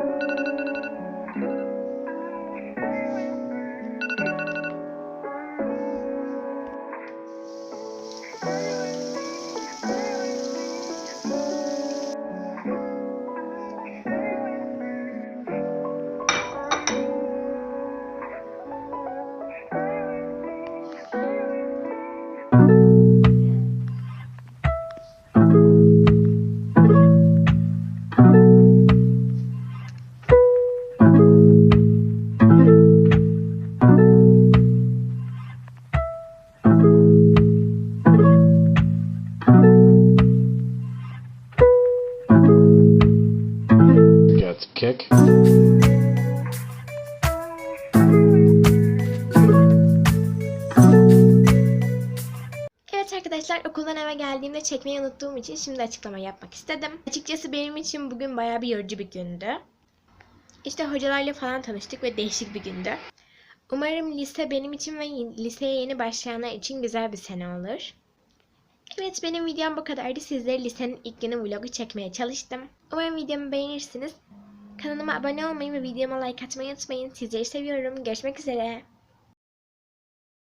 Música erkek. Evet arkadaşlar okuldan eve geldiğimde çekmeyi unuttuğum için şimdi açıklama yapmak istedim. Açıkçası benim için bugün baya bir yorucu bir gündü. İşte hocalarla falan tanıştık ve değişik bir gündü. Umarım lise benim için ve liseye yeni başlayanlar için güzel bir sene olur. Evet benim videom bu kadardı. Sizlere lisenin ilk günü vlogu çekmeye çalıştım. Umarım videomu beğenirsiniz. Kanalıma abone olmayı ve videoma like atmayı unutmayın. Sizleri seviyorum. Görüşmek üzere.